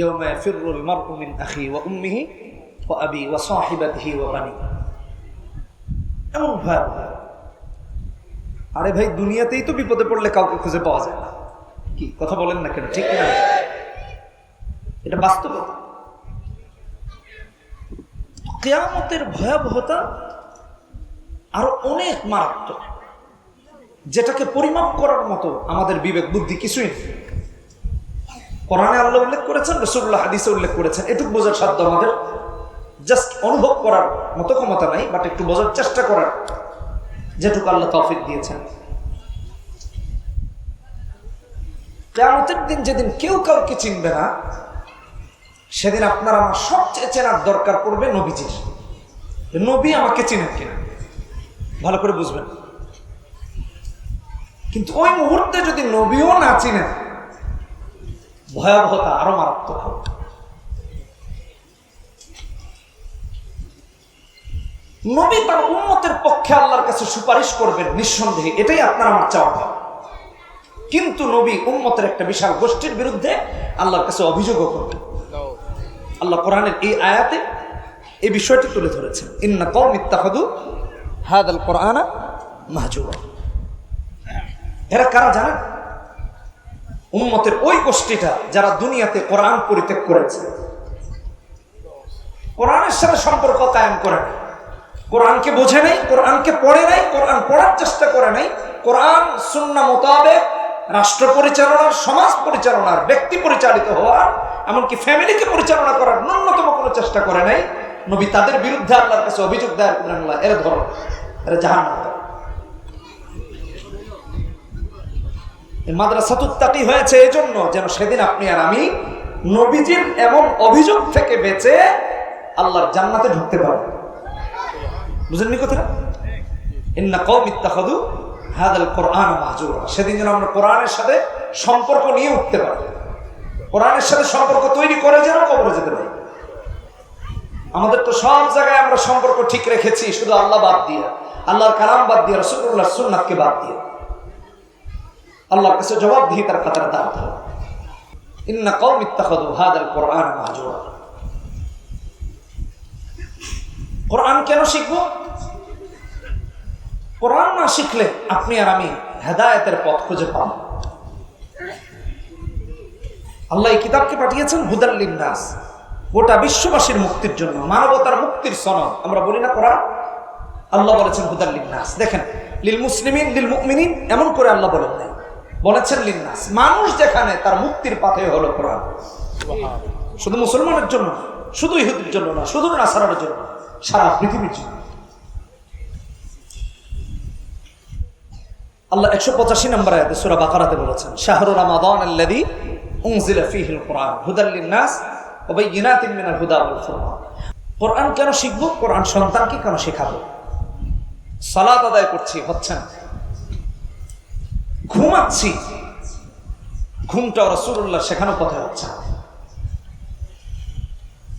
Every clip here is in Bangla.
ইয়মা ফিরুল মারউ মিন আখি ওয়া উম্মিহি ওয়া আবি এমন ভয়াবহ আরে ভাই, দুনিয়াতেই তো বিপদে পড়লে কাউকে খুঁজে পাওয়া যায় না। কি, কথা বলেন না কেন? ঠিক না? এটা বাস্তবতা কেয়ামতের ভয়াবহতা আরও অনেক মারাত্মক, যেটাকে পরিমাপ করার মতো আমাদের বিবেক বুদ্ধি কিছুই নেই। কোরআনে আল্লাহ উল্লেখ করেছেন রসুল্লাহ হাদিসে উল্লেখ করেছেন। এটুকু বোঝার সাধ্য আমাদের। জাস্ট অনুভব করার মতো ক্ষমতা নাই, বাট একটু বোঝার চেষ্টা করার। যেটুকু আল্লাহ তৌফিক দিয়েছেন। কেয়ামতের দিন যেদিন কেউ কাউকে চিনবে না, সেদিন আপনার আমার সবচেয়ে চেনার দরকার পড়বে নবীজির। নবী আমাকে চিনেন কিনা। ভালো করে বুঝবেন। কিন্তু ওই মুহূর্তে যদি নবীও না চিনেন ভয়াবহতা আরও মারাত্মক হবে। নবী তার উন্মতের পক্ষে আল্লাহর কাছে সুপারিশ করবেন নিঃসন্দেহে, এটাই আপনার আমার চাওয়া। কিন্তু নবী উন্মতের একটা বিশাল গোষ্ঠীর বিরুদ্ধে আল্লাহর কাছে অভিযোগও করবেন। আল্লাহ কোরআনের এই আয়াতে এই বিষয়টি তুলে ধরেছেন। ইন্না কম ইত্তাহাদু হাদাল কোরআনা মাহজুরা। এরা কারা জানেন? উম্মতের ওই গোষ্ঠীটা যারা দুনিয়াতে কোরআন পরিত্যাগ করেছে। কোরআনের সাথে সম্পর্ক কায়েম করে নাই। কোরআনকে বোঝে নাই, কোরআনকে পড়ে নাই, কোরআন পড়ার চেষ্টা করে নাই। কোরআন, সুন্না মোতাবেক রাষ্ট্র পরিচালনার, সমাজ পরিচালনার, ব্যক্তি পরিচালিত হওয়ার, এমনকি ফ্যামিলিকে পরিচালনা করার ন্যূনতম কোনো চেষ্টা করে নাই। নবী তাদের বিরুদ্ধে আল্লাহর কাছে অভিযোগ দায়ের করেন এর ধরো এরা জাহান মাদ্রাসাতুত্তাকি হয়েছে এই জন্য যেন সেদিন আপনি আর আমি নবীজির এমন অভিযোগ থেকে বেঁচে আল্লাহর জান্নাতে ঢুকতে পারব। বুঝেননি কথাটা? ইন্না কম ইত্তাখাদু হাদাল কোরআন মাহজুরা সেদিন যেন আমরা কোরআনের সাথে সম্পর্ক নিয়ে উঠতে পারি। কোরআনের সাথে সম্পর্ক তৈরি করে যেন কবরে যেতে পারি। আমাদের তো সব জায়গায় আমরা সম্পর্ক ঠিক রেখেছি, শুধু আল্লাহ বাদ দিয়ে। আল্লাহর কালাম বাদ দিয়ে রসুল্লাহ সুন্নাথকে বাদ দিয়ে। আল্লাহর কাছে জবাব দিয়ে তার খাতার দাঁড়াতে হবে ইন্না কম হাদাল কোরআন কোরআন কেন শিখব? কোরআন না শিখলে আপনি আর আমি হেদায়তের পথ খুঁজে পাব আল্লাহ এই কিতাবকে পাঠিয়েছেন হুদাল্লিন নাস গোটা বিশ্ববাসীর মুক্তির জন্য, মানবতার মুক্তির সনদ। আমরা বলি না কোরআন? আল্লাহ বলেছেন হুদাল্লিন নাস দেখেন, লিল মুসলিমিন, লিল মুমিনিন, এমন করে আল্লাহ বলেন নাই। বলেছেন লিন্নাস, মানুষ যেখানে তার মুক্তির পাথে হলো কোরআন। শুধু মুসলমানের জন্য শুধু ইহুদির জন্য না, শুধু নাসারার জন্য সারা পৃথিবীর জন্য। আল্লাহ একশো পঁচাশি নম্বর আয়াতে সূরা বাকারাতে বলেছেন, শাহরু রামাদান আল্লাযী উনজিলা ফীহিল কুরআন, হুদাল লিন-নাস ওয়া বায়িনাতিন মিনাল হুদা ওয়াল ফুরকান। কোরআন কেন শিখব? কোরআন সন্তানকে কেন শেখাবো? সালাত আদায় করছি, হচ্ছে না। ঘুমাচ্ছি। ঘুমটা রাসূলুল্লাহ শেখানো কথা হচ্ছে।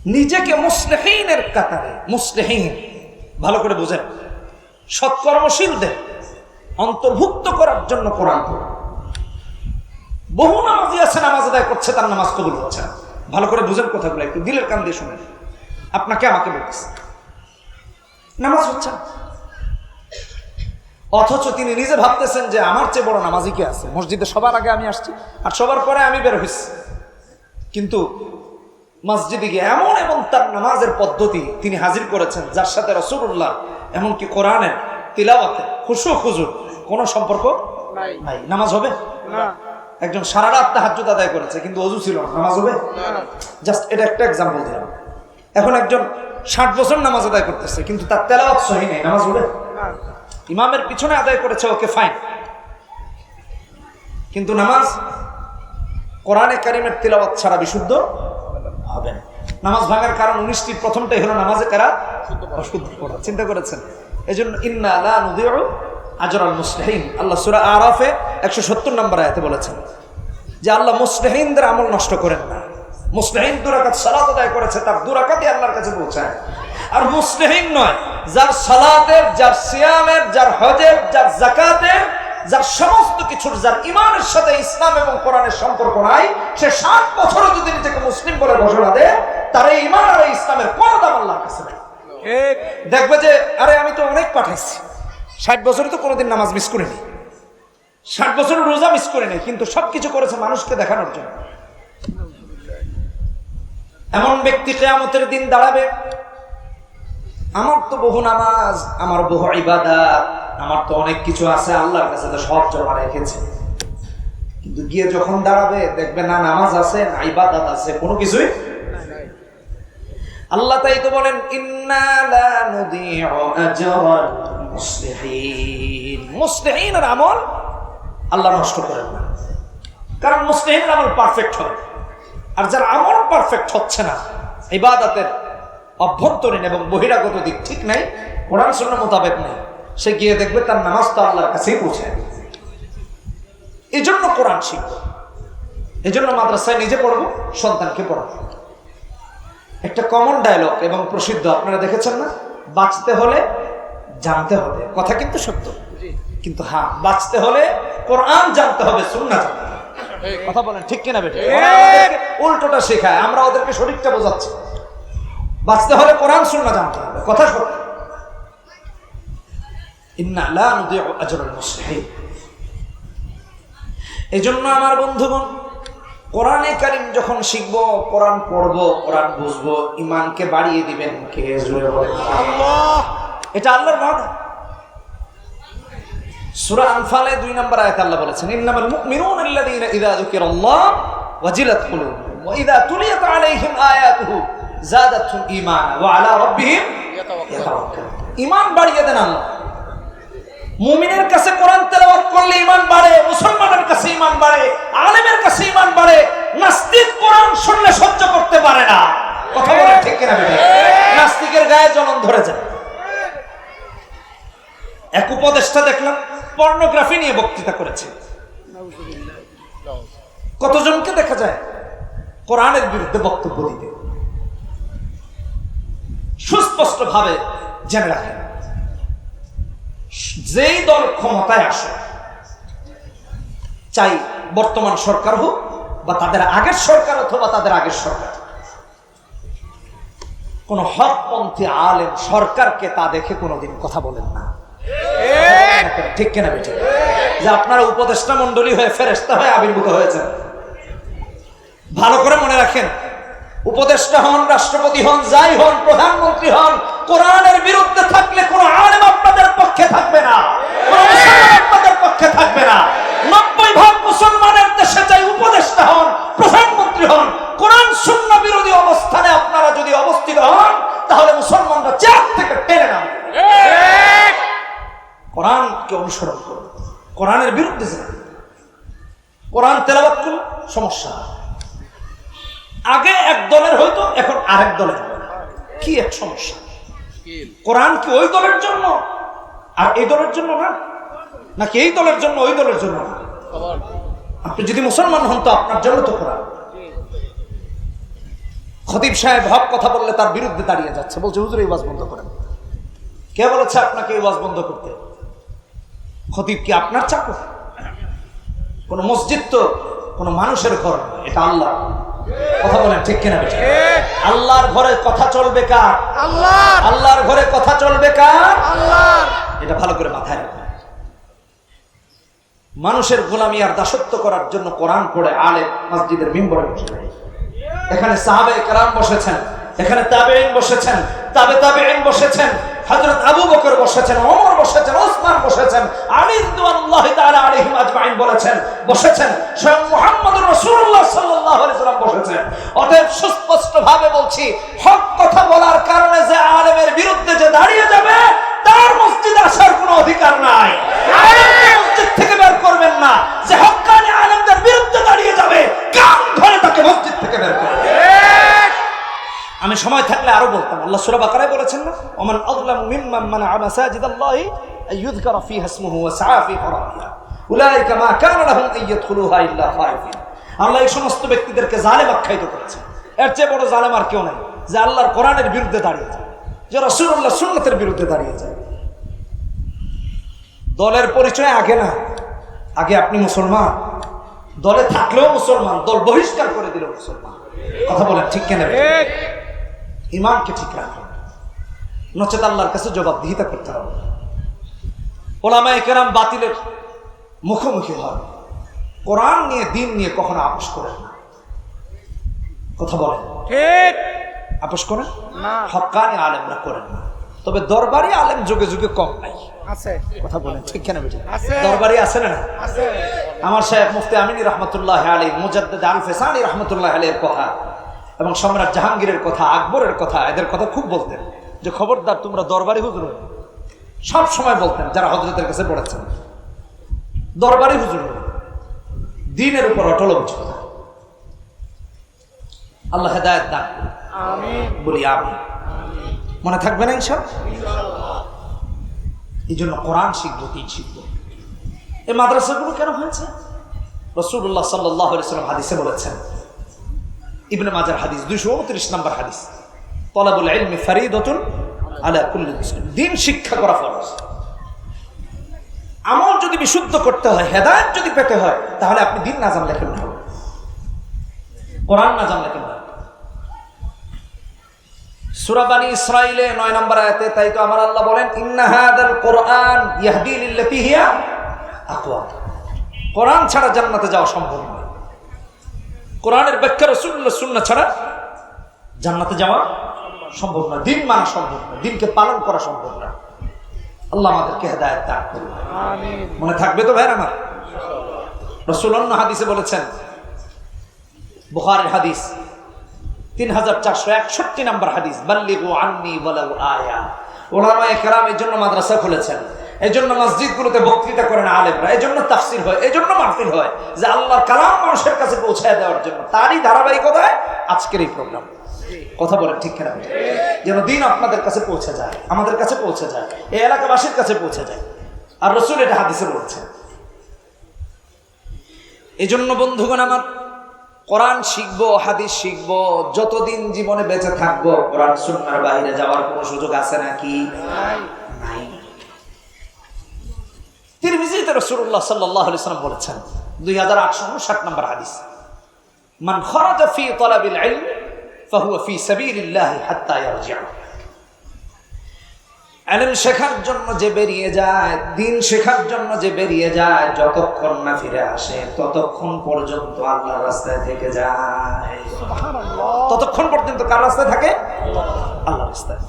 নিজেকে মুসলিহিনের কাতারে, মুসলিহীন, ভালো করে বুঝেন। সৎকর্মশীলদের অন্তর্ভুক্ত করার জন্য কোরআন। বহু নামাজি আছে, নামাজ আদায় করছে, তার নামাজ কবুল হচ্ছে ভালো করে বুঝেন কথাগুলো, একটু দিলের কান দিয়ে শুনেন। আপনাকে আমাকে বলতেছে। নামাজ হচ্ছে। অথচ তিনি নিজে ভাবতেছেন যে আমার চেয়ে বড় নামাজি কে আছে। মসজিদে সবার আগে আমি আসছি আর সবার পরে আমি বের হয়েছি কিন্তু মসজিদে গিয়ে এমন এমন তার নামাজের পদ্ধতি তিনি হাজির করেছেন যার সাথে রসুল্লাহ এমনকি কোরআনের তিলাওয়াতে খুশু খুজুর কোনো সম্পর্ক নাই। নামাজ হবে? একজন সারা রাত তাহাজ্জুদ আদায় করেছে কিন্তু অজু ছিল না। নামাজ হবে? জাস্ট এটা একটা এক্সাম্পল দিলাম। এখন একজন ষাট বছর নামাজ আদায় করতেছে কিন্তু তার তেলাওয়াত সহি নেই। নামাজ হবে? ইমামের পিছনে আদায় করেছে, ওকে ফাইন কিন্তু নামাজ কোরআনে কারিমের তিলাওয়াত ছাড়া বিশুদ্ধ হবে নামাজ ভাঙার কারণ উনিশটি, প্রথমটাই হলো নামাজে কারা অশুদ্ধ পড়া চিন্তা করেছেন? এই জন্য ইন্না লা নুদিউ আজর আল মুসলিহিন। আল্লাহ সূরা আরাফে একশো সত্তর নম্বর আয়াতে বলেছেন যে আল্লাহ মুসলিহিনদের আমল নষ্ট করেন না। মুসলিহিন দুরাকাত সালাত আদায় করেছে, তার দুরাকাতই আল্লাহর কাছে পৌঁছায়। আর মুসলিহিন নয় যার সালাতের যার সিয়ামের যার হজের যার জাকাতের যার সমস্ত কিছুর যার ইমানের সাথে ইসলাম এবং কোরআনের সম্পর্ক নাই সে ষাট বছরও যদি নিজেকে মুসলিম বলে ঘোষণা দেয় তার এই ইমান আর ইসলামের কোনো দাম আল্লাহর কাছে নাই। দেখবে যে আরে আমি তো অনেক পাঠাইছি। ষাট বছরে তো কোনোদিন নামাজ মিস করিনি। ষাট বছর রোজা মিস করিনি কিন্তু সবকিছু করেছে মানুষকে দেখানোর জন্য। এমন ব্যক্তি কেয়ামতের দিন দাঁড়াবে আমার তো বহু নামাজ, আমার বহু ইবাদাত, আমার তো অনেক কিছু আছে, আল্লাহর কাছে তো সব জমা রেখেছে। কিন্তু গিয়ে যখন দাঁড়াবে, দেখবে না, নামাজ আছে, না ইবাদাত আছে, কোনো কিছুই আল্লাহ তাই তো বলেন মুসলিহিনের আমল আল্লাহ নষ্ট করেন না। কারণ মুসলিহিনের আমল পারফেক্ট হবে। আর যার আমল পারফেক্ট হচ্ছে না, ইবাদতের অভ্যন্তরীণ এবং বহিরাগত দিক ঠিক নাই কোরআন সুন্নাহ মোতাবেক নেই। সে গিয়ে দেখবে তার নামাজ তো আল্লাহর কাছেই পৌঁছে এই জন্য কোরআন শিখব। এই জন্য মাদ্রাসায় নিজে পড়ব সন্তানকে পড়াবো। একটা কমন ডায়লগ এবং প্রসিদ্ধ আপনারা দেখেছেন না? বাঁচতে হলে জানতে হবে। কথা কিন্তু সত্য। কিন্তু হ্যাঁ বাঁচতে হলে কোরআন জানতে হবে সুন্না জানতে হবে। কথা বলেন ঠিক কিনা বেটে? উল্টোটা শেখায় আমরা ওদেরকে শরীরটা বোঝাচ্ছি। বাঁচতে হলে কোরআন সুন্না জানতে হবে। কথা মুসলিহিন। এই জন্য আমার বন্ধুগণ কোরআনে কারিম যখন শিখব কোরআন পড়ব কোরআন বুঝব ইমানকে বাড়িয়ে দিবেন কে জুড়ে বলে এটা আল্লাহর ওয়াদা। সূরা আনফালে দুই নম্বর আয়াত আল্লাহ বলেছেন ইন্নামাল মুমিনুনা আল্লাযীনা ইযা যুকিরাল্লাহ ওয়াজিলাত কুলুবুহুম ওয়া ইযা তুলিয়াত আলাইহিম আয়াতুহু যাদাতহুম ঈমানা ওয়া আলা রাব্বিহিম ইয়াতাওয়াক্কালুন ঈমান বাড়িয়ে দেন আল্লাহ। মুমিনের কাছে কোরআন তেলাওয়াত করলে ঈমান বাড়ে মুসলমানের কাছে ঈমান বাড়ে আলেমের কাছে ঈমান বাড়ে নাস্তিক কোরআন শুনলে সহ্য করতে পারে না। কথা বলে ঠিক কিনা নাস্তিকের গায়ে ধরে যায়। এক উপদেষ্টা দেখলাম পর্নোগ্রাফি নিয়ে বক্তৃতা করেছে। কতজনকে দেখা যায়? কোরআনের বিরুদ্ধে বক্তব্য দিতে। সুস্পষ্ট ভাবে জেনে রাখেন। যেই দল ক্ষমতায় আসে, চাই বর্তমান সরকার হোক বা তাদের আগের সরকার অথবা তাদের আগের সরকার। কোন হকপন্থী আলেম সরকারকে তা দেখে কোনোদিন কথা বলেন না। ঠিক কেনা বেঠে যে আপনারা উপদেষ্টা মন্ডলী হয়ে ফেরেস্তা হয়ে আবির্ভূত হয়েছেন। ভালো করে মনে রাখেন উপদেষ্টা হন, রাষ্ট্রপতি হন, যাই হন, প্রধানমন্ত্রী হন, কোরআনের বিরুদ্ধে থাকলে কোন আলেম আপনাদের পক্ষে থাকবে না। আপনাদের পক্ষে থাকবে না। নব্বই ভাগ মুসলমানের দেশে চাই উপদেষ্টা হন, প্রধানমন্ত্রী হন, কোরআন শূন্য বিরোধী অবস্থানে আপনারা যদি অবস্থিত হন, তাহলে মুসলমানরা চার থেকে টেনে নামবে। কোরআনকে অনুসরণ করুন। কোরআনের বিরুদ্ধে কোরআন তেলাবাত করুন, সমস্যা আগে এক দলের হয়তো এখন আরেক দলের কি এক সমস্যা? কোরআন কি ওই দলের জন্য? আর এই দলের জন্য না? নাকি এই দলের জন্য ওই দলের জন্য না? আপনি যদি মুসলমান হন তো আপনার জন্য তো কোরআন। খতিব সাহেব হক কথা বললে তার বিরুদ্ধে দাঁড়িয়ে যাচ্ছে। বলছে হুজুর এই ওয়াজ বন্ধ করেন। কে বলেছে আপনাকে এই ওয়াজ বন্ধ করতে? খতিব কি আপনার চাকর? কোন মসজিদ তো কোন মানুষের ঘর এটা আল্লাহ কথা বলেন ঠিক কিনা আল্লাহর ঘরে কথা চলবে কার? আল্লাহ আল্লাহর ঘরে কথা চলবে কার? আল্লাহ এটা ভালো করে মাথায় রাখবেন। মানুষের গোলামি আর দাসত্ব করার জন্য কোরআন পড়ে আলে মসজিদের মিম্বরে বসে এখানে সাহাবে কালাম বসেছেন এখানে তাবেইন বসেছেন তাবে তাবেইন বসেছেন আবু বকর বসেছেন ওমর বসেছেন ওসমান বসেছেন আলী রাদিয়াল্লাহু আজমাইন বলেছেন বসেছেন স্বয়ং মুহাম্মদুর আমি সময় থাকলে আরও বলতাম, আল্লাহ সূরা বলেছেন না, ওমান আযলামু মিম্মান মানা'a মাসাজিদাল্লাহি আইয়ুযকারা ফীহা ইসমুহু ওয়া সাআ ফী মা কানা লাহুম আইয়াদখুলুহা ইল্লা খায়ফিন আল্লাহ এই সমস্ত ব্যক্তিদেরকে জালেম আখ্যায়িত করেছে। এর চেয়ে বড় জালেম আর কেউ নেই যে আল্লাহর কোরআনের বিরুদ্ধে দাঁড়িয়ে যায় যে রাসূলুল্লাহ সুন্নাতের বিরুদ্ধে দাঁড়িয়ে যায় দলের পরিচয় আগে না আগে আপনি মুসলমান। দলে থাকলেও মুসলমান দল বহিষ্কার করে দিল মুসলমান। কথা বলেন ঠিক কেন ইমানকে ঠিক রাখুন নচেত আল্লাহর কাছে জবাবদিহিতা করতে হবে। ওলামায়ে কেরাম বাতিলের মুখোমুখি হন। কোরআন নিয়ে দিন নিয়ে কখনো আপোষ করেন না। কথা বলেন। ঠিক। আপোষ করেন? না। হকানি আলেমরা করেন না। তবে দরবারি আলেম যুগে যুগে কম নাই। আছে। কথা বলেন ঠিক কেন বেটে। দরবারি আছে না? আছে। আমার সাহেব মুফতি আমিনী রহমতুল্লাহ আলী মুজাদ্দেদ আল ফেসানি রহমতুল্লাহ আলীর কথা এবং সম্রাট জাহাঙ্গীরের কথা আকবরের কথা এদের কথা খুব বলতেন। যে খবরদার তোমরা দরবারি হুজুর। সব সময় বলতেন যারা হজরতের কাছে পড়েছেন। দরবারি হুজুর। দিনের উপর অটল অভিযোগ। আল্লাহ হেদায়ত দান বলি আমি মনে থাকবে না এইসব এই জন্য কোরআন শিখব দিন শিখব। এই মাদ্রাসাগুলো কেন হয়েছে? রসুল্লাহ সাল্লাহ সাল্লাম হাদিসে বলেছেন ইবনে মাজার হাদিস দুইশো উনত্রিশ নম্বর হাদিস তলাবুল ইলমি ফারিদতুন আলা কুল্লি মুসলিম। দিন শিক্ষা করা ফরজ। আমল যদি বিশুদ্ধ করতে হয়, হেদায়ত যদি পেতে হয়, তাহলে আপনি দিন না জানলে কেমন কোরআন না জানলে কেমন হবে সুরাবানি ইসরাইলে নয় নম্বর আয়াতে, তাই তো আমার আল্লাহ বলেন, ইন্না হাদাল কোরআন ইয়াহদি লিল্লাতি হিয়া আকওয়াম কোরআন ছাড়া জান্নাতে যাওয়া সম্ভব নয়। কোরআনের ব্যাখ্যা রাসূলুল্লাহ সুন্নাহ ছাড়া জান্নাতে যাওয়া সম্ভব না দিন মানা সম্ভব না দিনকে পালন করা সম্ভব না আল্লাহ আমাদেরকে হেদায়েত দান করুন। মনে থাকবে তো ভাই আমার? রসুল অন্য হাদিসে বলেছেন বুখারের হাদিস তিন হাজার চারশো একষট্টি নম্বর হাদিস বাল্লিগু আন্নি বলাউ আয়া। ওলামায়ে কেরাম এই জন্য মাদ্রাসা খুলেছেন। এই জন্য মসজিদগুলোতে বক্তৃতা করেন আলেমরা। এই জন্য তাফসির হয় এই জন্য মাহফিল হয়। যে আল্লাহর কালাম মানুষের কাছে পৌঁছায় দেওয়ার জন্য। তারই ধারাবাহিকতায় আজকের এই প্রোগ্রাম। কথা বলেন ঠিক কেনা? যেন দিন আপনাদের কাছে পৌঁছে যায়, আমাদের কাছে পৌঁছে যায়, এই এলাকাবাসীর কাছে পৌঁছে যায়। আর রসুল এটা হাদিসে বলছেন। এই জন্য বন্ধুগণ আমার, কোরআন শিখব, হাদিস শিখব, যতদিন জীবনে বেঁচে থাকব, কোরআন সুন্নার বাইরে যাওয়ার কোনো সুযোগ আছে নাকি? নাই। তিরমিজিতে রাসূলুল্লাহ সাল্লাল্লাহু আলাইহি সাল্লাম বলেছেন 2859 নম্বর হাদিস, মান খরাজা ফি তালাবিল ইলম ফাহুয়া ফি সাবিলিল্লাহ হাত্তা ইয়ারজি'a ইলম শেখার জন্য যে বেরিয়ে যায় দিন শেখার জন্য যে বেরিয়ে যায় যতক্ষণ না ফিরে আসে ততক্ষণ পর্যন্ত আল্লাহর রাস্তায় থেকে যায়। ততক্ষণ পর্যন্ত কার রাস্তায় থাকে? আল্লাহর রাস্তায়।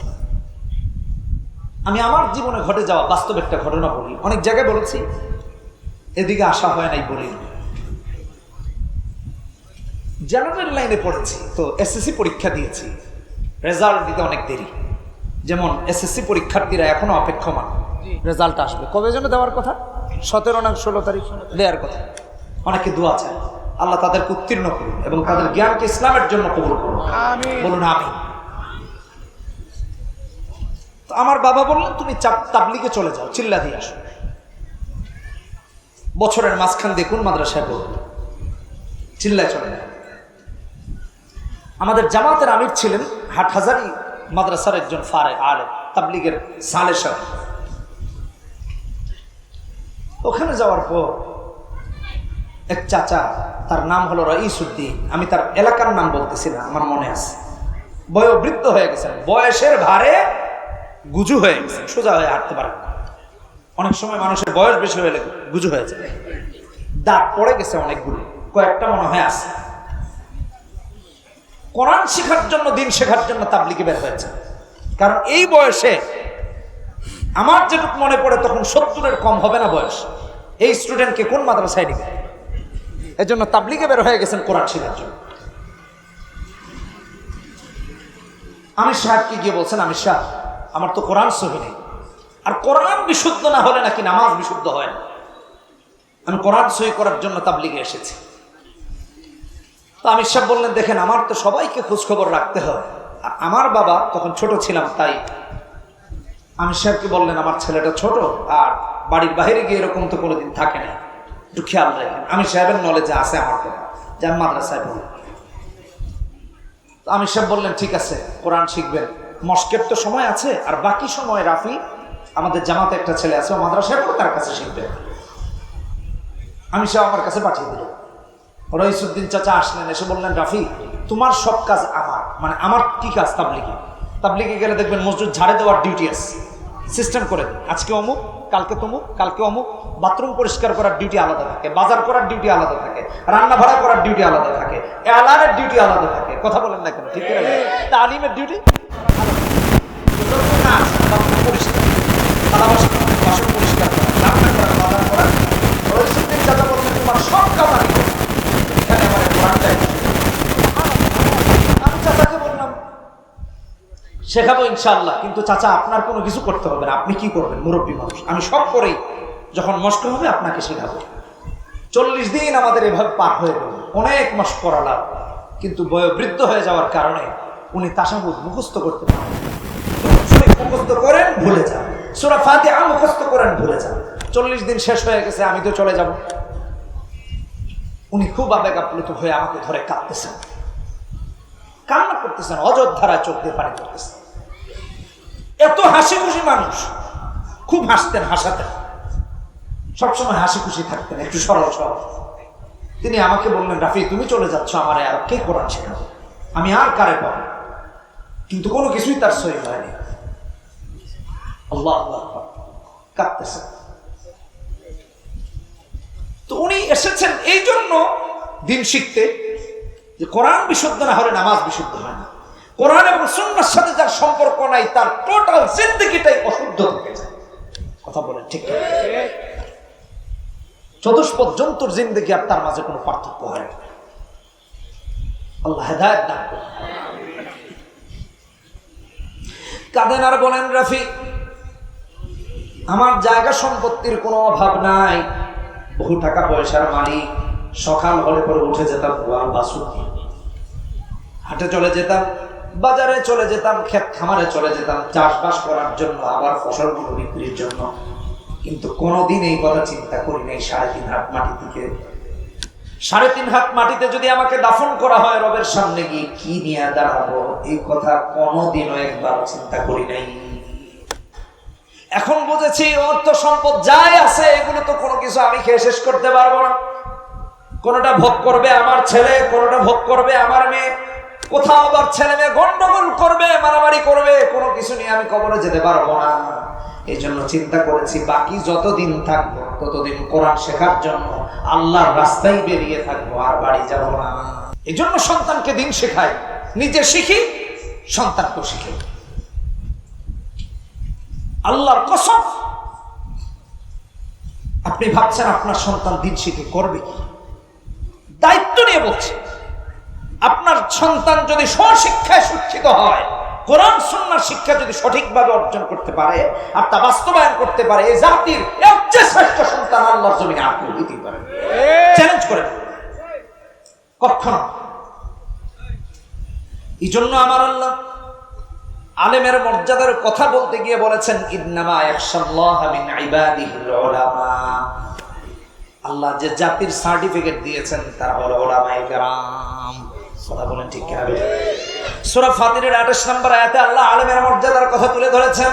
আমি আমার জীবনে ঘটে যাওয়া বাস্তব একটা ঘটনা বলি। অনেক জায়গায় বলেছি এদিকে আসা হয় নাই বলি। জেনারেল লাইনে পড়েছি তো এসএসসি পরীক্ষা দিয়েছি। রেজাল্ট দিতে অনেক দেরি। যেমন এসএসসি পরীক্ষার্থীরা এখনও অপেক্ষমান। রেজাল্ট আসবে। কবে যেন দেওয়ার কথা? সতেরো না ষোলো তারিখ। দেওয়ার কথা। অনেকে দোয়া চায়। আল্লাহ তাদেরকে উত্তীর্ণ করুন এবং তাদের জ্ঞানকে ইসলামের জন্য কবুল করুন বলুন আমি তো আমার বাবা বললেন তুমি চাপ- তাবলিগে চলে যাও চিল্লা দিয়ে আসো। বছরের মাঝখান দিয়ে কোন মাদ্রাসায় পড়ব? চিল্লায় চলে যাও। আমাদের জামাতের আমির ছিলেন হাটহাজারি মাদ্রাসার একজন ফারে আলে তাবলিগের সালে সাহেব ওখানে যাওয়ার পর এক চাচা, তার নাম হলো রঈসুদ্দিন, আমি তার এলাকার নাম বলতেছি না, আমার মনে আছে। বয়োবৃদ্ধ হয়ে গেছেন, বয়সের ভারে গুজু হয়ে গেছে, সোজা হয়ে হাঁটতে পারে অনেক সময় মানুষের বয়স বেশি হয়ে গুজু হয়ে যায়। দাঁত পড়ে গেছে অনেকগুলো, কয়েকটা মনে হয় আছে। কোরআন শেখার জন্য, দিন শেখার জন্য তাবলিকে বের হয়েছে। কারণ এই বয়সে আমার যেটুকু মনে পড়ে, তখন সত্তরের কম হবে না বয়স। এই স্টুডেন্টকে কোন মাদ্রাসায় নিবে? এই জন্য তাবলিগে বের হয়ে গেছেন কোরআন শেখার জন্য। আমির সাহেবকে গিয়ে বলছেন, আমির সাহেব, আমার তো কোরআন সহি নেই। আর কোরআন বিশুদ্ধ না হলে নাকি নামাজ বিশুদ্ধ হয় না? আমি কোরআন সহি করার জন্য তাবলিগে এসেছি। তো আমির সাহেব বললেন, দেখেন, আমার তো সবাইকে খোঁজখবর রাখতে হয় আমার বাবা, তখন ছোট ছিলাম, তাই আমির সাহেবকে বললেন, আমার ছেলেটা ছোট, আর বাড়ির বাইরে গিয়ে এরকম তো কোনোদিন থাকে না একটু খেয়াল রাখেন, আমির সাহেবের নলেজে আছে আমার কথা যান মাদ্রাসায় বলুন তো আমির সাহেব বললেন, ঠিক আছে, কোরআন শিখবেন। মস্কের তো সময় আছে, আর বাকি সময় রাফি, আমাদের জামাতে একটা ছেলে আছে মাদ্রাসায় পড়ে তার কাছে শিখবে। আমি সে আমার কাছে পাঠিয়ে দিল রইসুদ্দিন চাচা আসলেন, এসে বললেন, রাফি, তোমার সব কাজ আমার। মানে আমার কি কাজ? তাবলিগে। তাবলিগে গেলে দেখবেন মসজিদ ঝাড়ে দেওয়ার ডিউটি আছে। সিস্টেম করে আজকে অমুক, কালকে তমুক, কালকে অমুক। বাথরুম পরিষ্কার করার ডিউটি আলাদা থাকে, বাজার করার ডিউটি আলাদা থাকে রান্না ভাড়া করার ডিউটি আলাদা থাকে এলানের ডিউটি আলাদা থাকে। কথা বলেন না কেন? ঠিক আছে তালিমের ডিউটি পরিষ্কার। বাসন পরিষ্কার করা, রান্না করা, বাজার করা। তোমার সব কাজ আমি করব। এখানে আমার এক কোরআন চাই। আমি চাচাকে বললাম শেখাবো ইনশাল্লাহ কিন্তু চাচা, আপনার কোনো কিছু করতে হবে না। আপনি কি করবেন? মুরব্বী মানুষ। আমি সব করেই যখন মস্ক হবে আপনাকে শেখাবো। চল্লিশ দিন আমাদের এভাবে পার হয়ে গেল। অনেক মাস করালাম, কিন্তু বয়োবৃদ্ধ হয়ে যাওয়ার কারণে উনি তাসাবুদ মুখস্থ করতে পারেন মুখস্থ করেন, ভুলে যান। সুরা ফাতিহা মুখস্থ করেন, ভুলে যান। চল্লিশ দিন শেষ হয়ে গেছে, আমি তো চলে যাব। উনি খুব আবেগ আপ্লুত হয়ে আমাকে ধরে কাঁদতেছেন। কান্না করতেছেন অযোধ্যারায় চোখ দিয়ে পানি করতেছেন এত হাসি খুশি মানুষ, খুব হাসতেন, হাসাতেন। সবসময় হাসি খুশি থাকতেন, একটু সরল সরল। তিনি আমাকে বললেন, রাফি, তুমি চলে যাচ্ছ আমার আর কে কোরআন শেখাবো? আমি আর কারে পাবো? কিন্তু কোনো কিছুই তার সই হয়নি। আল্লাহ আল্লাহ কাঁদতেছেন তো উনি এসেছেন, এই জন্য দিন শিখতে। যে কোরআন বিশুদ্ধ না হলে নামাজ বিশুদ্ধ হয় না। কোরআন এবং সুন্নার সাথে যার সম্পর্ক নাই, তার টোটাল জিন্দগিটাই অশুদ্ধ থেকে যায়। কথা বলেন ঠিক? চতুষ্পদ জন্তুর জিন্দগি আর তার মাঝে কোনো পার্থক্য হয় না। আল্লাহ হেদায়ত দান আর বলেন, রাফি, আমার জায়গা সম্পত্তির কোনো অভাব নাই। বহু টাকা পয়সার মালিক সকাল হলে পরে উঠে যেতাম গোয়াল বাসু হাটে চলে যেতাম, বাজারে চলে যেতাম, ক্ষেত খামারে চলে যেতাম, চাষবাস করার জন্য, আবার ফসলগুলো বিক্রির জন্য। কিন্তু কোনোদিন এই কথা চিন্তা করি নাই, সাড়ে তিন হাত মাটি থেকে সাড়ে তিন হাত মাটিতে যদি আমাকে দাফন করা হয় রবের সামনে গিয়ে, কি নিয়ে দাঁড়াবো? এই কথা কোনোদিনও একবার চিন্তা করি নাই। এখন বুঝেছি, অর্থ সম্পদ যাই আছে, এগুলো তো কোনো কিছু আমি খেয়ে শেষ করতে পারব না। কোনোটা ভোগ করবে আমার ছেলে, কোনোটা ভোগ করবে আমার মেয়ে। কোথাও আবার ছেলে মেয়ে গন্ডগোল করবে, মারামারি করবে, কোনো কিছু নিয়ে আমি কবরে যেতে পারব না। এই জন্য চিন্তা করেছি, বাকি যতদিন থাকব, ততদিন কোরআন শেখার জন্য আল্লাহর রাস্তায় বেরিয়ে থাকব, আর বাড়ি যাব না। এই জন্য সন্তানকে দিন শেখাই, নিজে শিখি সন্তানকেও শিখে। আল্লাহর কসম। আপনি ভাবছেন আপনার সন্তান দিন শিখে করবে কি? দায়িত্ব নিয়ে বলছি, আপনার সন্তান যদি স্বশিক্ষায় শিক্ষিত হয়, কোরআন সন্ন্যার শিক্ষা যদি সঠিকভাবে অর্জন করতে পারে আর তা বাস্তবায়ন করতে পারে এই জাতির শ্রেষ্ঠ সন্তান আল্লাহর আর কেউ দিতেই পারে চ্যালেঞ্জ করে কখনো। এই জন্য আমার আল্লাহ আলেমের মর্যাদার কথা বলতে গিয়ে বলেছেন ইদনামা ইয়াখশাল্লাহ মিন ইবাদিহিল আল্লাহ যে জাতির সার্টিফিকেট দিয়েছেন, তারা হলো ওলামায়ে কেরাম। কথা বলেন ঠিক কিনা সূরা ফাতিরের 28 নম্বর আয়াতে আল্লাহ আলেমের মর্যাদার কথা তুলে ধরেছেন।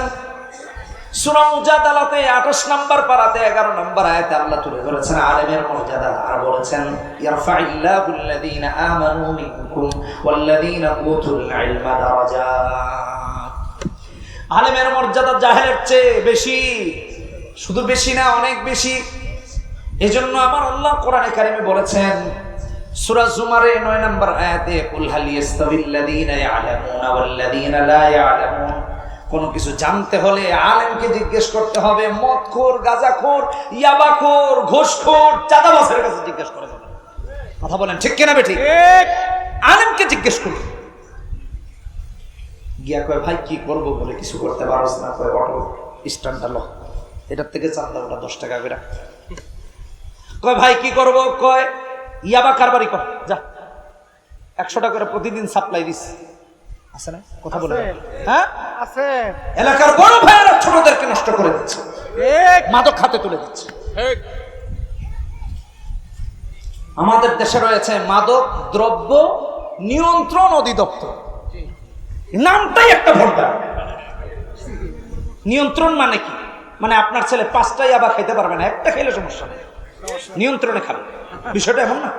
সূরা মুজাদালাতে 28 নম্বর পারাতে 11 নম্বর আয়াতে আল্লাহ তুলে ধরেছেন, আলেমের মর্যাদা। আর বলেছেন, ইয়ারফাইল্লাহু আল্লাযীনা আমানু মিনকুম ওয়াল্লাযীনা উতুল ইলমা দারাজাত। আলেমের মর্যাদা জাহেলের চেয়ে বেশি, শুধু বেশি না, অনেক বেশি। এজন্য আমার আল্লাহ কোরআনে কারিমে বলেছেন সূরা জুমারে 9 নম্বর আয়াতে কুল হাল ইয়াস্তাবিল্লাযীনা ইয়ালামুনা ওয়াল্লাযীনা লা ইয়ালামুন? কোন কিছু জানতে হলে আলেমকে জিজ্ঞেস করতে হবে মদখোর গাঁজাখোর ইয়াবাখোর ঘুষখোর চাঁদাবাজের কাছে জিজ্ঞেস করে যাবে কথা বলেন ঠিক কিনা বেঠিক? আলেমকে জিজ্ঞেস করুন। গিয়া কয় ভাই কি করব বলে কিছু করতে পারস না? কয় অটো স্ট্যান্ডটা লো এটার থেকে চান্দা ওটা দশ টাকা করে কয় ভাই কি করব? কয় ইয়াবা কারবারি কর যা একশো টাকা করে প্রতিদিন সাপ্লাই দিস আছে না? কথা বলে হ্যাঁ? আছে। এলাকার বড় ভাইয়েরা ছোটদেরকে নষ্ট করে দিচ্ছে। মাদক খাতে তুলে দিচ্ছে। ঠিক। আমাদের দেশে রয়েছে মাদক দ্রব্য নিয়ন্ত্রণ অধিদপ্তর। নামটাই একটা ভোটদার নিয়ন্ত্রণ মানে কি? মানে আপনার ছেলে পাঁচটাই আবার খাইতে পারবে না একটা খেলে সমস্যা নেই। নিয়ন্ত্রণে খাবে। বিষয়টা এমন না।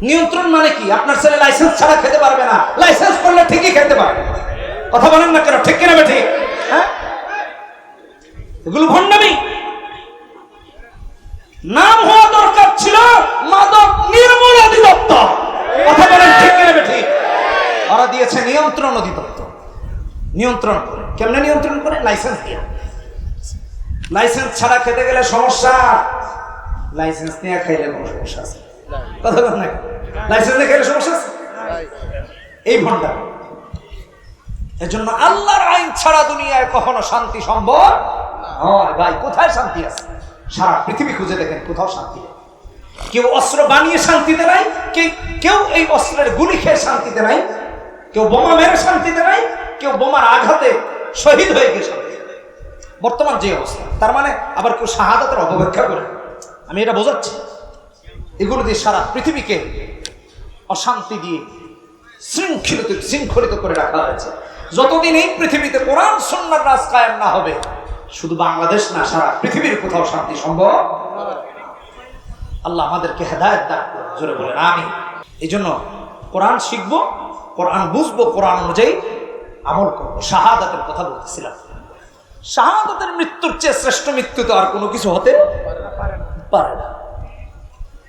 নিয়ন্ত্রণ মানে কি? আপনার ছেলে লাইসেন্স ছাড়া খেতে পারবে না। লাইসেন্স করলে ঠিকই খেতে পারবে কথা বলেন না কেন? ঠিক কিনা ঠিক হ্যাঁ? এগুলো ভণ্ডামি। নাম হওয়া দরকার ছিল মাদক নির্মূল অধিদপ্তর। কথা বলেন ঠিক কিনা ঠিক ওরা দিয়েছে নিয়ন্ত্রণ অধিদপ্তর। নিয়ন্ত্রণ করে। কেমনে নিয়ন্ত্রণ করে? লাইসেন্স দিয়ে। লাইসেন্স ছাড়া খেতে গেলে সমস্যা। লাইসেন্স নিয়ে খাইলে কোনো সমস্যা আছে। কথা বল না। লাইসেন্স নিয়ে খাইলে সমস্যা আছে? এই ভণ্ডা এজন্য আল্লাহর আইন ছাড়া দুনিয়ায় কখনো শান্তি সম্ভব হয় ভাই, কোথায় শান্তি আছে? সারা পৃথিবী খুঁজে দেখেন কোথাও শান্তি কেউ অস্ত্র বানিয়ে শান্তিতে নাই কেউ এই অস্ত্রের গুলি খেয়ে শান্তিতে নাই, কেউ বোমা মেরে শান্তিতে নাই, কেউ বোমার আঘাতে শহীদ হয়ে নাই। বর্তমান যে অবস্থা, তার মানে আবার কেউ শাহাদাতের অপব্যাখ্যা করে। আমি এটা বোঝাচ্ছি। এগুলো দিয়ে সারা পৃথিবীকে অশান্তি দিয়ে শৃঙ্খলিত শৃঙ্খলিত করে রাখা হয়েছে। যতদিন এই পৃথিবীতে কোরআন সন্ন্যার রাজ কায়েম না হবে, শুধু বাংলাদেশ না, সারা পৃথিবীর কোথাও শান্তি সম্ভব আল্লাহ আমাদেরকে হেদায়ত দান। জোরে বলেন আমি এই জন্য কোরআন শিখব, কোরআন বুঝব, কোরআন অনুযায়ী আমল করব। শাহাদাতের কথা বলতেছিলাম। শাহাদাতের মৃত্যুর চেয়ে শ্রেষ্ঠ মৃত্যু তো আর কোনো কিছু হতে পারে না।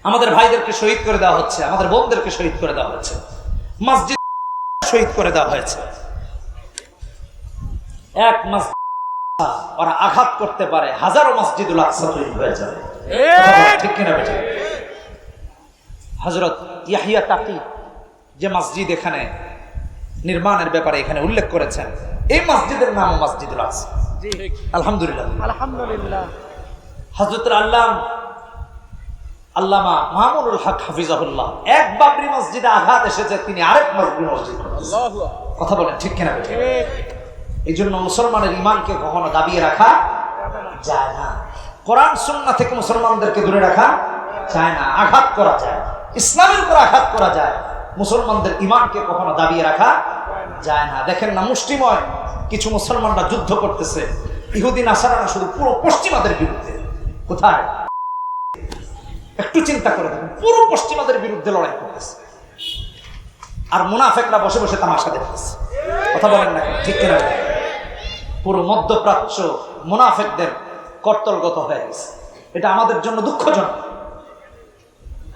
আমাদের ভাইদেরকে শহীদ করে দেওয়া হচ্ছে আমাদের বোনদেরকে শহীদ করে দেওয়া হচ্ছে মসজিদ শহীদ করে দেওয়া হয়েছে। এক মসজিদ ওরা আঘাত করতে পারে হাজারো মসজিদুল আকসা তৈরি হয়ে যাবে। ঠিক কিনা বেটা? হজরত ইয়াহিয়া তাকি যে মসজিদ এখানে নির্মাণের ব্যাপারে এখানে উল্লেখ করেছেন এই মসজিদের নাম মসজিদুল আকসা। আলহামদুলিল্লাহ। আলহামদুলিল্লাহ। হজরত আল্লাহ আল্লামা মামুনুল হক হাফিজাহুল্লাহ এক বাবরি মসজিদে আঘাত এসেছে তিনি আরেক বাবরি মসজিদ কথা বলেন ঠিক কিনা এই জন্য মুসলমানের ইমানকে কখনো দাবিয়ে রাখা যায় না। কোরআন সুন্না থেকে মুসলমানদেরকে দূরে রাখা যায় না আঘাত করা যায় ইসলামের উপর আঘাত করা যায় মুসলমানদের ইমানকে কখনো দাবিয়ে রাখা যায় না। দেখেন না মুষ্টিময় কিছু মুসলমানরা যুদ্ধ করতেছে। ইহুদিন আসারানা শুধু পুরো পশ্চিমাদের বিরুদ্ধে। কোথায়? একটু চিন্তা করে দেখেন, পুরো পশ্চিমাদের বিরুদ্ধে লড়াই করতেছে। আর মুনাফেকরা বসে বসে তামাশা দেখতেছে। কথা বলেন না ঠিক কিনা? পুরো মধ্যপ্রাচ্য মুনাফেকদের কর্তলগত হয়ে গেছে। এটা আমাদের জন্য দুঃখজনক।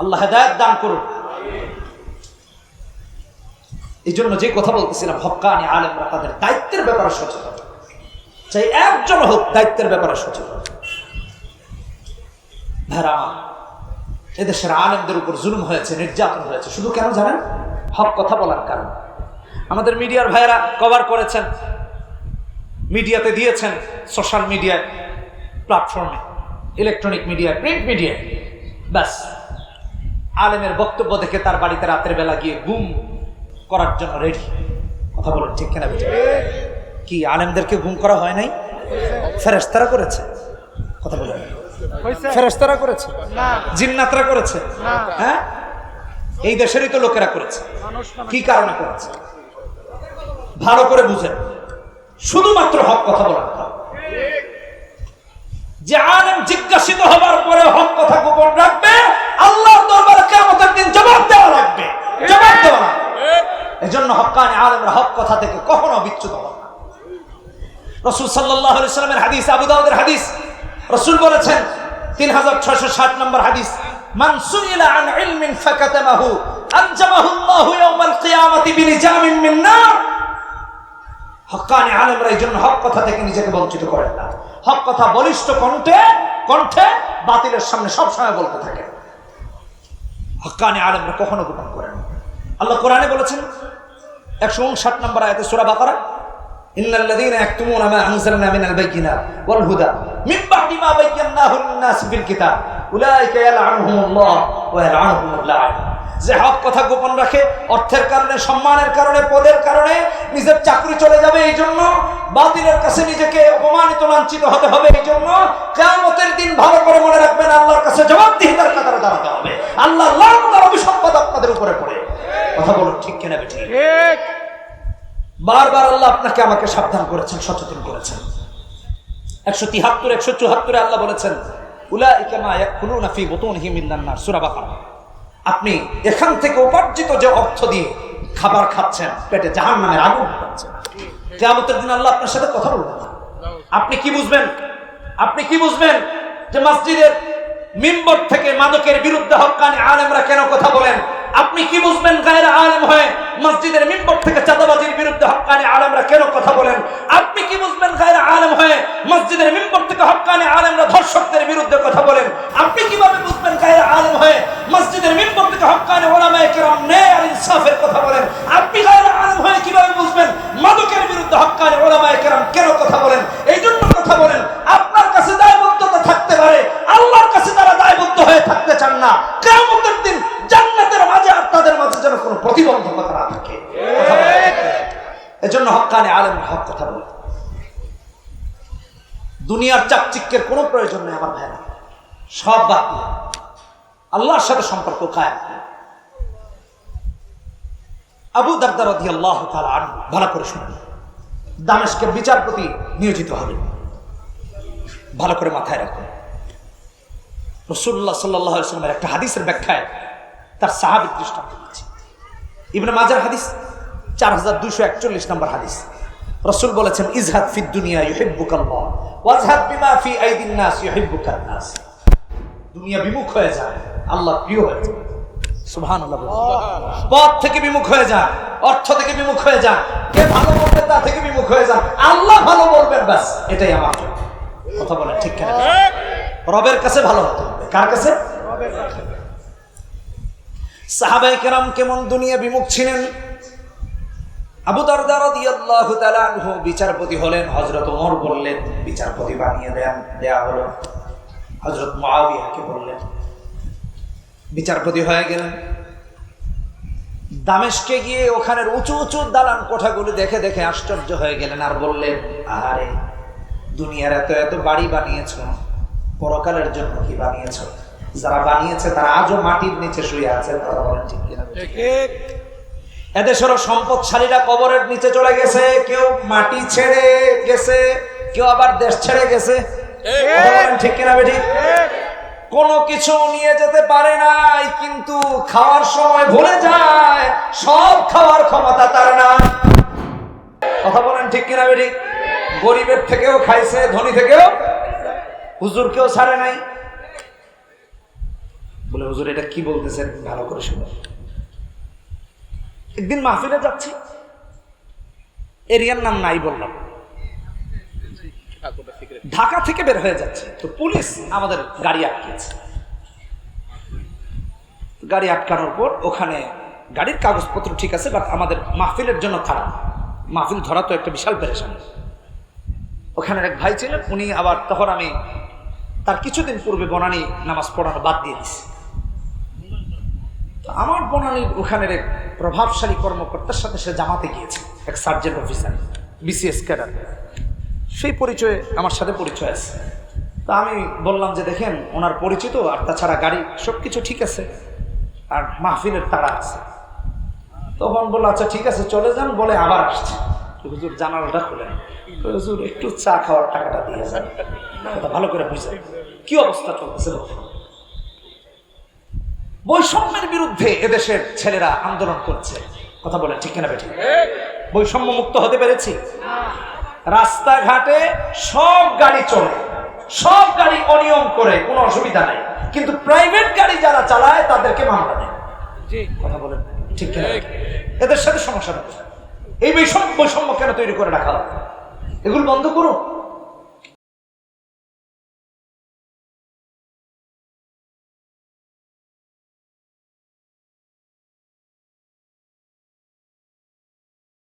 আল্লাহ হেদায়ত দান করুন। এই জন্য যে কথা বলতেছিলাম হক্কানি আলেমরা তাদের দায়িত্বের ব্যাপারে সচেতন। চাই একজন হোক দায়িত্বের ব্যাপারে সচেতন। ভেড়া এদেশের আলেমদের উপর জুলুম হয়েছে, নির্যাতন হয়েছে। শুধু কেন জানেন? হক কথা বলার কারণ। আমাদের মিডিয়ার ভাইয়েরা কভার করেছেন, মিডিয়াতে দিয়েছেন সোশ্যাল মিডিয়ায়, প্ল্যাটফর্মে, ইলেকট্রনিক মিডিয়ায়, প্রিন্ট মিডিয়ায়। ব্যাস, আলেমের বক্তব্য দেখে তার বাড়িতে রাতের বেলা গিয়ে গুম করার জন্য রেডি। কথা বলেন, ঠিক কিনা কি, আলেমদেরকে গুম করা হয় নাই? ফেরেস্তারা করেছে? কথা বলেন। ফেরেস্তারা করেছে? জিন্নাতরা করেছে? হ্যাঁ? এই দেশেরই তো লোকেরা করেছে। কি কারণে করেছে? ভালো করে বুঝেন শুধুমাত্র হক কথা বলার যে আলেম জিজ্ঞাসিত হবার পরে হক কথা গোপন রাখবে আল্লাহর দরবারে কেমতের দিন জবাব দেওয়া লাগবে। জবাব দেওয়া লাগবে। এজন্য হক্কানি আলেমরা হক কথা থেকে কখনো বিচ্যুত হবে না। রসুল সাল্লাহ সাল্লামের হাদিস আবু দাউদের হাদিস রসুল বলেছেন তিন হাজার ছয়শো ষাট নম্বর হাদিস, মান আন ইলমিন ফাকাতামাহু, আনজামাহু আল্লাহু ইয়াউমাল কিয়ামাতি বিলিজামিন মিন নার। জন্য হক কথা থেকে নিজেকে বঞ্চিত করেন না। হক কথা বলিষ্ঠ কণ্ঠে কণ্ঠে বাতিলের সামনে সব সময় বলতে থাকেন। হক্কানি আলেমরা কখনো গোপন করেন আল্লাহ কোরআনে বলেছেন, একশো উনষাট নম্বর আয়াতে সুরা বাকারা إن الذين يكتمون ما أنزلنا من البينات والهدى من بعد ما بيناه للناس في الكتاب أولئك يلعنهم الله ويلعنهم اللاعن যে হক কথা গোপন রাখে অর্থের কারণে সম্মানের কারণে পদের কারণে নিজের চাকরি চলে যাবে এই জন্য বাতিলের কাছে নিজেকে অপমানিত লাঞ্ছিত হতে হবে এই জন্য কেয়ামতের দিন ভালো করে মনে রাখবেন আল্লাহর কাছে জবাবদিহিতার কাতারে দাঁড়াতে হবে আল্লাহ লাল অভিসম্পদ আপনাদের উপরে পড়ে কথা বলুন ঠিক কিনা বেঠিক ঠিক বারবার আল্লাহ আপনাকে আমাকে সাবধান করেছেন, সচেতন করেছেন। একশো তিহাত্তর, একশো চুহাত্তরে আল্লাহ বলেছেন আপনি এখান থেকে উপার্জিত যে অর্থ দিয়ে খাবার খাচ্ছেন, পেটে জাহান্নামের আগুন খাচ্ছেন কিয়ামতের দিন আল্লাহ আপনার সাথে কথা বলবেন আপনি কি বুঝবেন? আপনি কি বুঝবেন যে মসজিদের মিম্বর থেকে মাদকের বিরুদ্ধে হক্কানি আলেমরা কেন কথা বলেন? আপনি কি বুঝবেন গায়ের আলেম হয়ে মসজিদের মিম্বর থেকে চাঁদাবাজির বিরুদ্ধে হক্কানি আলেমরা কেন কথা বলেন? আপনি কি বুঝবেন গায়ের আলেম হয়ে মসজিদের মিম্বর থেকে হক্কানি আলেমরা ধর্ষকদের বিরুদ্ধে কথা বলেন? আপনি কীভাবে বুঝবেন গায়ের আলেম হয়ে মসজিদের মিম্বর থেকে হক্কানি ওলামায়ে কেরাম ন্যায় আর ইনসাফের কথা বলেন? আপনি গায়ের আলেম হয়ে কীভাবে বুঝবেন মাদকের বিরুদ্ধে হক্কানি ওলামায়ে কেরাম কেন কথা বলেন? এই জন্য কথা বলেন, আপনার কাছে দায়বদ্ধতা থাকতে পারে, আল্লাহর কাছে তারা দায়বদ্ধ হয়ে থাকতে চান না কিয়ামতের দিন জান্নাতের মাঝে আর তাদের মাঝে যেন কোনো প্রতিবন্ধকতা না থাকে কথা বলেন। এজন্য হক্কানি আলেম হক কথা বলে। দুনিয়ার চাকচিক্যের কোনো প্রয়োজন নেই আমার ভাইরা সব বাদ দিয়ে। আল্লাহর সাথে সম্পর্ক কায়েম। আবু দারদার রাদি আল্লাহ ভালো করে শুনুন দামেশকের বিচারপতি নিয়োজিত হবে। ভালো করে মাথায় রাখুন। রসুল্লাহ সাল্লাহ সাল্লামের একটা হাদিসের ব্যাখ্যায় তার সাহাবিক দৃষ্টান্ত দিচ্ছি ইবনে মাজার হাদিস চার হাজার দুইশো একচল্লিশ নম্বর হাদিস। রসুল বলেছেন, ইজহাদ ফি দুনিয়া ইউহিব্বুকাল্লাহ ওয়াজহাদ বিমা ফি আইদিন নাস ইউহিব্বুকান নাস দুনিয়া বিমুখ হয়ে যায়, আল্লাহ প্রিয় হয়ে যায়। সুবহানাল্লাহ পথ থেকে বিমুখ হয়ে যান অর্থ থেকে বিমুখ হয়ে যান কে ভালো বলবে তা থেকে বিমুখ হয়ে যান আল্লাহ ভালো বলবেন, ব্যাস, এটাই আমার কথা। বলেন, ঠিক কেন? রবের কাছে ভালো হতে হবে। কার কাছে? সাহাবাই কেরাম কেমন দুনিয়া বিমুখ ছিলেন? আবু আনহু বিচারপতি হলেন হজরত ওমর বললেন, বিচারপতি বানিয়ে দেন, দেয়া হলো। হজরত মুআবিয়াকে বললেন, বিচারপতি হয়ে গেলেন। দামেশকে গিয়ে ওখানের উঁচু উঁচু দালান কোঠাগুলি দেখে দেখে আশ্চর্য হয়ে গেলেন আর বললেন, আহারে, দুনিয়ার এত এত বাড়ি বানিয়েছ, পরকালের জন্য কি বানিয়েছ? যারা বানিয়েছে তারা আজও মাটির নিচে শুয়ে আছে, তারা বলেন, ঠিক কিনা? এদেশেরও সম্পদশালীরা কবরের নিচে চলে গেছে কেউ মাটি ছেড়ে গেছে কেউ আবার দেশ ছেড়ে গেছে। ঠিক। কিনা বেঠিক কোনো কিছু নিয়ে যেতে পারে নাই কিন্তু খাওয়ার সময় ভুলে যায় সব খাওয়ার ক্ষমতা তার না কথা বলেন ঠিক কিনা বেঠিক গরিবের থেকেও খাইছে ধনী থেকেও। হুজুরকেও ছাড়ে নাই। বলে হুজুর এটা কি বলতেছেন? ভালো করে শুনে একদিন মাহফিলে যাচ্ছি। এরিয়ার নাম নাই বললাম। ঢাকা থেকে বের হয়ে যাচ্ছে। তো পুলিশ আমাদের গাড়ি আটকেছে। গাড়ি আটকানোর পর ওখানে গাড়ির কাগজপত্র ঠিক আছে বাট আমাদের মাহফিলের জন্য খারাপ। মাহফিল ধরা তো একটা বিশাল পেরেশান। ওখানে এক ভাই ছিলেন, উনি আবার তখন আমি তার কিছুদিন পূর্বে বনানি নামাজ পড়ানো বাদ দিয়ে দিছি আমার বনানির ওখানের এক প্রভাবশালী কর্মকর্তার সাথে সে জামাতে গিয়েছে, এক সার্জেন্ট অফিসার বিসিএস ক্যাডার সেই পরিচয়ে আমার সাথে পরিচয় আছে। তা আমি বললাম যে দেখেন, ওনার পরিচিত আর তাছাড়া গাড়ি সব কিছু ঠিক আছে, আর মাহফিলের তারা আছে। তখন বলল আচ্ছা ঠিক আছে, চলে যান, বলে আবার আসছে। হুজুর জানালাটা খুলেন হুজুর একটু চা খাওয়ার টাকাটা দিয়ে যান। ভালো করে বুঝে কি অবস্থা চলতেছে। বৈষম্যের বিরুদ্ধে এদেশের ছেলেরা আন্দোলন করছে। কথা বলে ঠিক কিনা বেঠিক বৈষম্য মুক্ত হতে পেরেছি? রাস্তাঘাটে সব গাড়ি চলে সব গাড়ি অনিয়ম করে কোনো অসুবিধা নেই। কিন্তু প্রাইভেট গাড়ি যারা চালায় তাদেরকে মামলা দেয়। কথা বলেন ঠিক কিনা এদের সাথে সমস্যা এই বৈষম্য বৈষম্য কেন তৈরি করে রাখা এগুলো বন্ধ করুন।